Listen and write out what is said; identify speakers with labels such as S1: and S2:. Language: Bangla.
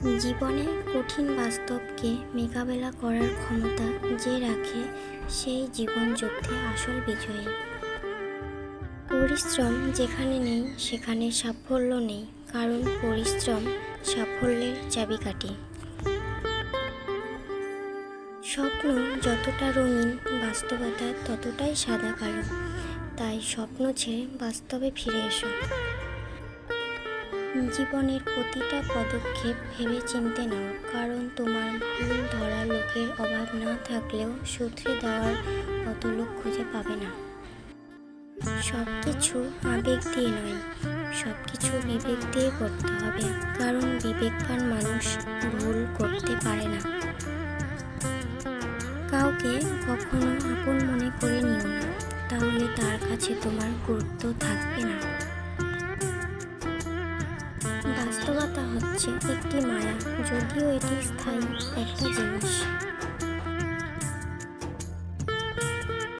S1: জীবনে কঠিন বাস্তবকে মোকাবেলা করার ক্ষমতা যে রাখে, সেই জীবন যুদ্ধে আসল বিজয়ী। পরিশ্রম যেখানে নেই, সেখানে সাফল্য নেই, কারণ পরিশ্রম সাফল্যের চাবিকাঠি। স্বপ্ন যতটা রঙিন, বাস্তবতা ততটাই সাদা কালো। তাই স্বপ্ন ছেড়ে বাস্তবে ফিরে এসো। জীবনের প্রতিটা পদক্ষেপ ভেবে চিনতে নাও, কারণ তোমার ভুল ধরা লোকের অভাব না থাকলেও শুধরে দেওয়ার অত লোক খুঁজে পাবে না। সব কিছু আবেগ দিয়ে নয় সব কিছু বিবেক দিয়ে করতে হবে, কারণ বিবেকবান মানুষ ভুল করতে পারে না। কাউকে কখনো আপন মনে করে নিও না, তাহলে তার কাছে তোমার গুরুত্ব থাকবে না। হচ্ছে একটি মায়া যদিও এটি স্থায়ী একটি জিনিস।